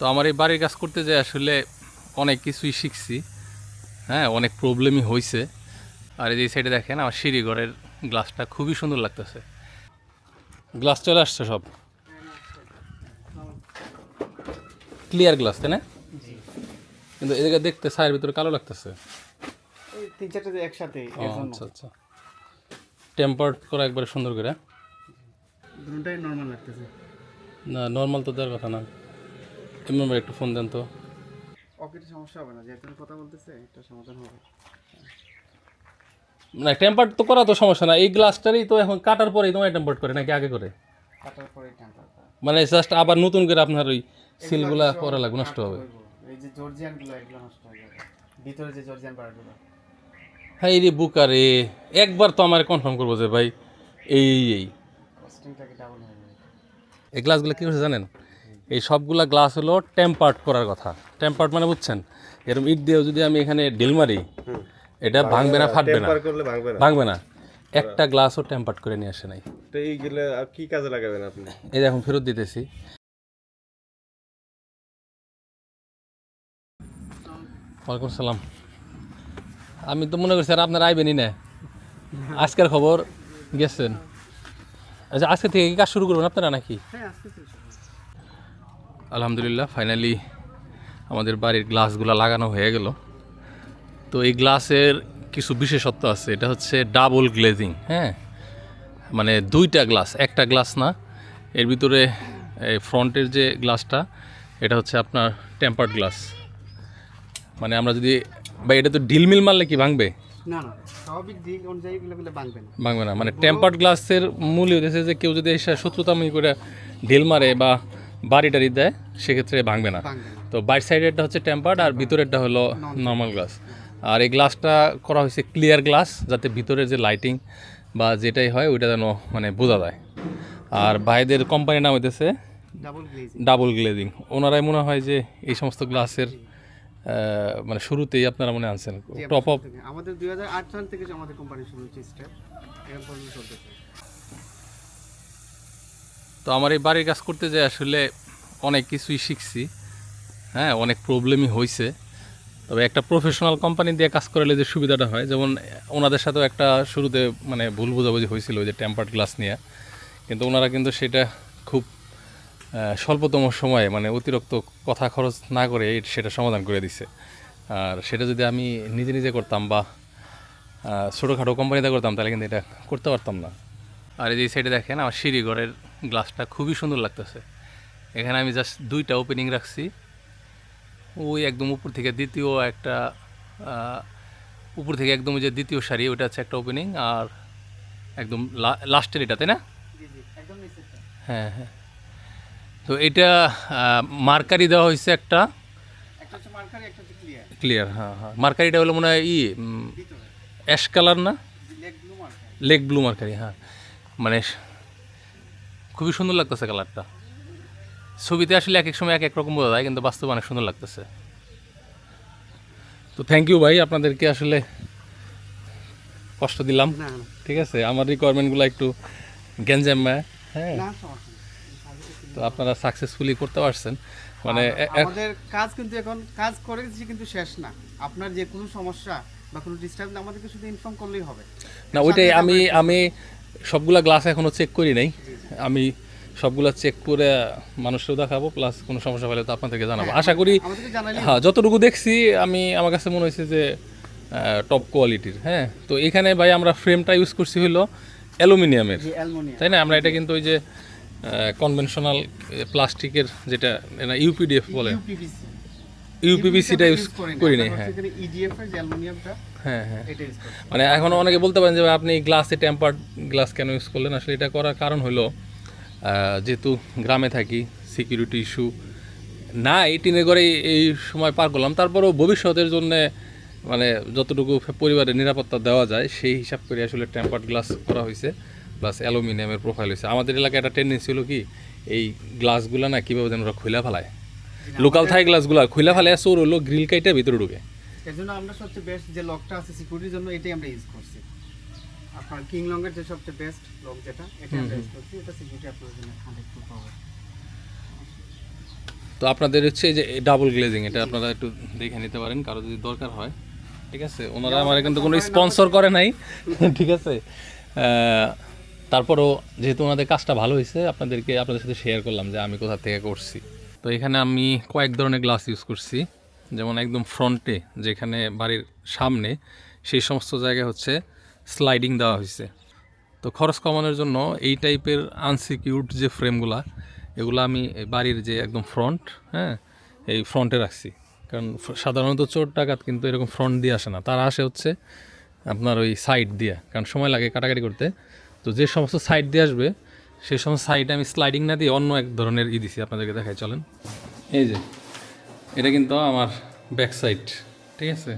তো আমার এই বাড়ির কাজ করতে যে আসলে অনেক কিছুই শিখছি। হ্যাঁ অনেক প্রবলেমই হয়েছে আর এই যে সাইডে দেখেন আমার সিঁড়িঘরের গ্লাসটা খুবই সুন্দর লাগতেছে। গ্লাস চলে আসছে সব? ক্লিয়ার গ্লাস তাই না? কিন্তু এদিকে দেখতে ছায়ের ভিতরে কালো লাগতেছে। তিন চারটে একসাথে আচ্ছা আচ্ছা। টেম্পার্ড করা একবারে সুন্দর করে। দুটাই নর্মাল লাগতেছে। না নর্মাল তো দেওয়ার কথা না। এমনি একটু ফোন দেন তো। অকেটে সমস্যা হবে না যেহেতু কথা বলতেছে এটা সমাধান হবে। না টেম্পার্ড তো করা তো সমস্যা না। এই গ্লাসটারই তো এখন কাটার পরেই তোমার টেম্পার্ড করে নাকি আগে করে? কাটার পরে টেম্পার মানে জাস্ট আবার নতুন করে আপনার ওই সিলগুলা করা লাগবে নষ্ট হবে। এই যে এগুলো নষ্ট হয়ে যাবে। ভিতরে যে জর্জিয়ান পাড়াগুলো। হ্যাঁ এই রে বুকারে একবার তো আমার কনফার্ম করব যে ভাই এই এই, এই গ্লাসগুলো কী করছে জানেন? এই সবগুলা গ্লাস হলো টেম্পার্ড করার কথা। টেম্পার্ড মানে বুঝছেন? এরকম ইট দিয়েও যদি আমি এখানে ডিল মারি এটা ভাঙবে না ফাটবে না। ভাঙবে না। একটা গ্লাসও টেম্পার্ড করে নিয়ে আসে নাই। তো এইগুলো কি কাজে লাগাবেন আপনি? এই এখন ফেরত দিতেছি। ওয়ালাইকুম সালাম আমি তো মনে করছি আর আপনার আইবেনই না। আজকের খবর গেছেন। আচ্ছা আজকে থেকে কি কাজ শুরু করবেন আপনারা নাকি? হ্যাঁ আজকে। আলহামদুলিল্লাহ ফাইনালি আমাদের বাড়ির গ্লাসগুলো লাগানো হয়ে গেল। তো এই গ্লাসের কিছু বিশেষত্ব আছে এটা হচ্ছে ডাবল গ্লেজিং হ্যাঁ? মানে দুইটা গ্লাস একটা গ্লাস না এর ভিতরে এই ফ্রন্টের যে গ্লাসটা এটা হচ্ছে আপনার টেম্পার্ড গ্লাস মানে আমরা যদি বা এটা তো ডিলমিল মারলে কি ভাঙবে? ভাঙবে না। মানে টেম্পার্ড গ্লাসের মূল্য হচ্ছে যে কেউ যদি এসে শত্রুতামি করে ঢিল মারে বা বাড়ি টাড়ি দেয় সেক্ষেত্রে ভাঙবে না। তো বাইর সাইডেরটা হচ্ছে টেম্পার্ড আর ভিতরেরটা হলো নর্মাল গ্লাস। আর এই গ্লাসটা করা হয়েছে ক্লিয়ার গ্লাস যাতে ভিতরের যে লাইটিং বা যেটাই হয় ওইটা যেন মানে বোঝা যায়। আর ভাইদের কোম্পানির নাম হইতেছে ডাবল গ্লেজিং ওনারাই মনে হয় যে এই সমস্ত গ্লাসের মানে শুরুতেই আপনারা মনে আনছেন। টপ অফ আমাদের দুই হাজার আট সাল থেকে আমাদের কোম্পানি শুরু হচ্ছে স্টেপ তো আমার এই বাড়ির কাজ করতে যে আসলে অনেক কিছুই শিখছি। হ্যাঁ অনেক প্রবলেমই হয়েছে তবে একটা প্রফেশনাল কোম্পানি দিয়ে কাজ করলে যে সুবিধাটা হয়, যেমন ওনাদের সাথেও একটা শুরুতে মানে ভুল বোঝাবুঝি হয়েছিল যে টেম্পার্ড গ্লাস নিয়ে। কিন্তু ওনারা কিন্তু সেটা খুব স্বল্পতম সময়ে মানে অতিরিক্ত কথা খরচ না করে সেটা সমাধান করে দিছে। আর সেটা যদি আমি নিজে নিজে করতাম বা ছোটোখাটো কোম্পানিতে করতাম, তাহলে কিন্তু এটা করতে পারতাম না। আর এই যে সাইডে দেখেন, আমার সিঁড়ি ঘরের গ্লাসটা খুবই সুন্দর লাগতেছে। এখানে আমি জাস্ট দুইটা ওপেনিং রাখছি। ওই একদম উপর থেকে দ্বিতীয় একটা উপর থেকে একদম যে দ্বিতীয় শাড়ি ওটা হচ্ছে একটা ওপেনিং আর একদম লাস্টের এটা তাই না? হ্যাঁ হ্যাঁ। তো এটা মার্কারি দেওয়া হয়েছে একটা। ক্লিয়ার হ্যাঁ হ্যাঁ। মার্কারিটা হলো মনে হয় ই অ্যাশ কালার না? লেগ ব্লু মার্কারি হ্যাঁ। মানে খুবই সুন্দর লাগতেছে কালারটা। ছবিতে আসলে এক এক সময় এক এক রকম বোঝা যায় কিন্তু বাস্তবে অনেক সুন্দর লাগতেছে। তো থ্যাংক ইউ ভাই আপনাদেরকে আসলে কষ্ট দিলাম। ঠিক আছে? আমার রিকোয়ারমেন্টগুলো একটু গ্যাঞ্জাম হ্যাঁ। নেই। তো আপনারা সাকসেসফুলি করতে পারছেন। মানে আমাদের কাজ কিন্তু এখন কাজ করেছি কিন্তু শেষ না। আপনার যে কোনো সমস্যা বা কোনো ডিস্টার্ব আমাদেরকে শুধু ইনফর্ম করলেই হবে। না ওইটাই আমি আমি সবগুলা গ্লাস এখনও চেক করি নাই। আমি সবগুলা চেক করে মানুষকেও দেখাবো প্লাস কোনো সমস্যা হলে তো আপনাদেরকে জানাব। আশা করি হ্যাঁ যতটুকু দেখছি আমি আমার কাছে মনে হয়েছে যে টপ কোয়ালিটির হ্যাঁ। তো এখানে ভাই আমরা ফ্রেমটা ইউজ করছি হলো অ্যালুমিনিয়ামের। তাই না? আমরা এটা কিন্তু ওই যে কনভেনশনাল প্লাস্টিকের যেটা ইউপিডিএফ বলে। ইউপিভিসিটা ইউজ করি নাই হ্যাঁ। যে অ্যালমোনিয়ামটা হ্যাঁ হ্যাঁ। করি মানে এখন অনেকে বলতে পারেন যে আপনি গ্লাসে টেম্পার্ড গ্লাস কেন ইউজ করলেন? আসলে এটা করার কারণ হলো যেহেতু গ্রামে থাকি সিকিউরিটি ইস্যু না এই টিনে করে এই সময় পার করলাম। তারপরেও ভবিষ্যতের জন্য মানে যতটুকু পরিবারের নিরাপত্তা দেওয়া যায় সেই হিসাব করে আসলে টেম্পার্ড গ্লাস করা হয়েছে প্লাস অ্যালুমিনিয়ামের প্রোফাইল হয়েছে আমাদের এলাকায় একটা টেন্ডেন্সি ছিল কি এই গ্লাসগুলো না কীভাবে যেন ওরা খুলে ফেলায়। লোকাল থাই গ্লাসগুলো খুলে ফেলায় চোর হলো গ্রিল কাইটা ভিতরে ঢুকে। এর জন্য আমরা সবচেয়ে বেস্ট যে লকটা আছে সিকিউরিটির জন্য এটাই আমরা ইউজ করছি। আপনার কিং যে সবচেয়ে বেস্ট লক যেটা এটা আমরা ইউজ করছি। এটা সিকিউরিটি আপনার জন্য হান্ড্রেড তো আপনাদের হচ্ছে যে ডাবল গ্লেজিং এটা আপনারা একটু দেখে নিতে পারেন কারও যদি দরকার হয়। ঠিক আছে? ওনারা আমার কিন্তু কোনো স্পন্সর করে নাই। ঠিক আছে? তারপরও যেহেতু ওনাদের কাজটা ভালো হয়েছে আপনাদেরকে আপনাদের সাথে শেয়ার করলাম যে আমি কোথা থেকে করছি। তো এখানে আমি কয়েক ধরনের গ্লাস ইউজ করছি। যেমন একদম ফ্রন্টে যেখানে বাড়ির সামনে, সেই সমস্ত জায়গায় হচ্ছে স্লাইডিং দেওয়া হয়েছে। তো খরচ কমানোর জন্য এই টাইপের আনসিকিউরড যে ফ্রেমগুলা এগুলো আমি বাড়ির যে একদম ফ্রন্ট হ্যাঁ এই ফ্রন্টে রাখছি। কারণ সাধারণত চোর ডাকাত কিন্তু এরকম ফ্রন্ট দিয়ে আসে না। তারা আসে হচ্ছে আপনার ওই সাইড দিয়ে, কারণ সময় লাগে কাটাকাটি করতে। তো যে সমস্ত সাইড দিয়ে আসবে সেই সময় সাইডে আমি স্লাইডিং না দিয়ে অন্য এক ধরনের ই দিছি, আপনাদেরকে দেখাই, চলেন। এই যে, এটা কিন্তু আমার ব্যাক সাইড ঠিক আছে?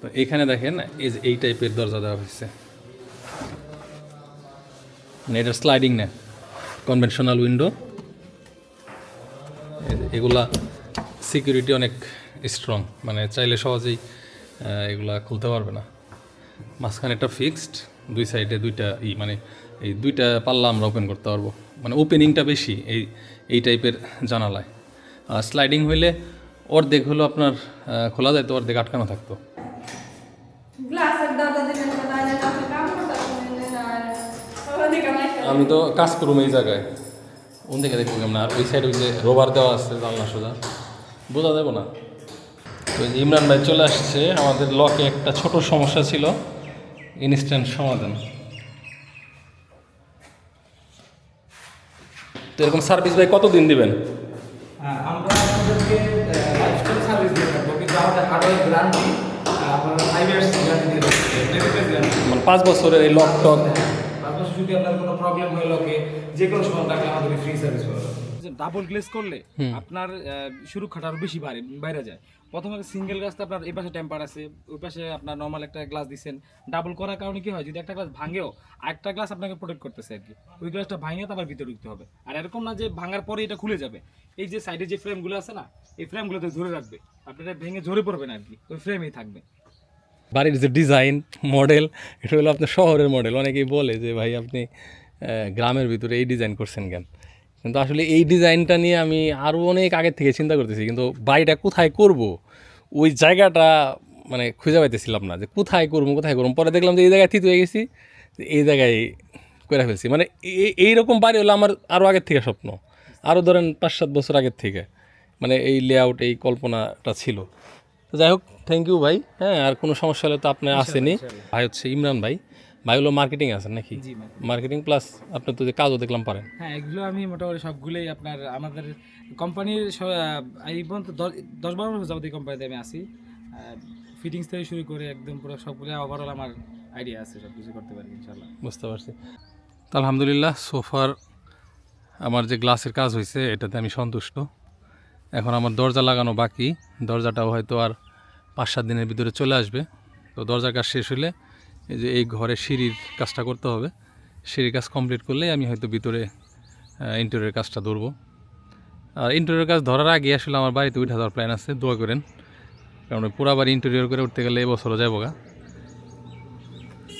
তো এখানে দেখেন, এই যে এই টাইপের দরজা দেওয়া হয়েছে। মানে এটা স্লাইডিং না কনভেনশনাল উইন্ডো এগুলা সিকিউরিটি অনেক স্ট্রং মানে চাইলে সহজেই এগুলা খুলতে পারবে না। মাঝখানে একটা ফিক্সড দুই সাইডে দুইটা ই মানে এই দুইটা পাল্লা আমরা ওপেন করতে পারব মানে ওপেনিংটা বেশি এই এই টাইপের জানালায় আর স্লাইডিং হইলে অর্ধেক হলো আপনার খোলা যায় তো অর্ধেক আটকানো থাকতো আমি তো কাজ করুম এই জায়গায় কোন থেকে দেখব কেমন আর ওই সাইডে ওই যে রোবার দেওয়া আছে জানলা সোজা বোঝা যাব না তো ইমরান ভাই চলে আসছে আমাদের লকে একটা ছোট সমস্যা ছিল ইনস্ট্যান্ট সমাধান তো এরকম সার্ভিস ভাই কতদিন দিবেন? হ্যাঁ, আমরা আপনাদেরকে লাইফস্টাইল সার্ভিস দিয়ে থাকব কিন্তু আমাদের হার্ডওয়্যার গ্যারান্টি আপনারা ফাইভ ইয়ার্স গ্যারান্টি দিয়ে মানে পাঁচ বছরের এই লক টক পাঁচ বছর যদি আপনার কোনো প্রবলেম হয়ে লোকে যে কোনো সময় তাকে আমাদের ফ্রি সার্ভিস করে ডাবল গ্লেস করলে আপনার সুরক্ষাটা আরও বেশি বাড়ে বাইরে যায়। প্রথমে সিঙ্গেল গ্লাসটা আপনার এই পাশে টেম্পার আছে ওই পাশে আপনার নর্মাল একটা গ্লাস দিচ্ছেন ডাবল করার কারণে কি হয় যদি একটা গ্লাস ভাঙেও আরেকটা গ্লাস আপনাকে প্রোটেক্ট করতেছে আর কি। ওই গ্লাসটা ভাঙে তো ভিতরে ঢুকতে হবে। আর এরকম না যে ভাঙার পরে এটা খুলে যাবে। এই যে সাইডে যে ফ্রেমগুলো আছে না এই ফ্রেমগুলোতে ধরে রাখবে। আপনারা ভেঙে ঝরে পড়বে না আর কি ওই ফ্রেমেই থাকবে। বাড়ির যে ডিজাইন মডেল এটা হলো আপনার শহরের মডেল অনেকেই বলে যে ভাই আপনি গ্রামের ভিতরে এই ডিজাইন করছেন কেন? কিন্তু আসলে এই ডিজাইনটা নিয়ে আমি আরও অনেক আগের থেকে চিন্তা করতেছি কিন্তু বাড়িটা কোথায় করব? ওই জায়গাটা মানে খুঁজে পাইতেছিলাম না যে কোথায় করব কোথায় করব। পরে দেখলাম যে এই জায়গায় থিত হয়ে গেছি এই জায়গায় করে ফেলছি। মানে এই- এইরকম বাড়ি হলো আমার আরও আগের থেকে স্বপ্ন। আরও ধরেন পাঁচ সাত বছর আগের থেকে। মানে এই লেআউট এই কল্পনাটা ছিল। তো যাই হোক থ্যাংক ইউ ভাই। হ্যাঁ আর কোনো সমস্যা হলে তো আপনি আসেনি ভাই হচ্ছে ইমরান ভাই। ভাই হলো মার্কেটিং আছে নাকি? মার্কেটিং প্লাস আপনি তো যে কাজও দেখলাম পারেন। হ্যাঁ এগুলো আমি মোটামুটি সবগুলোই আপনার আমাদের কোম্পানির এই পর্যন্ত দশ- বারো বছর যাবত এই কোম্পানিতে আমি আসি ফিটিংস থেকে শুরু করে একদম পুরো সবগুলো ওভারঅল আমার আইডিয়া আছে সব কিছু করতে পারি ইনশাল্লাহ বুঝতে পারছি। তো আলহামদুলিল্লাহ সোফার আমার যে গ্লাসের কাজ হয়েছে এটাতে আমি সন্তুষ্ট। এখন আমার দরজা লাগানো বাকি। দরজাটাও হয়তো আর পাঁচ সাত দিনের ভিতরে চলে আসবে। তো দরজার কাজ শেষ হলে এই যে এই ঘরে সিঁড়ির কাজটা করতে হবে। সিঁড়ির কাজ কমপ্লিট করলেই আমি হয়তো ভিতরে ইন্টেরিয়র কাজটা ধরবো। আর ইন্টেরিয়র কাজ ধরার আগে আসলে আমার বাড়িতে উঠে যাওয়ার প্ল্যান আছে, দোয়া করেন। কারণ পুরাবার পুরা বাড়ি ইন্টেরিয়র করে উঠতে গেলে এবছরও যাব গা।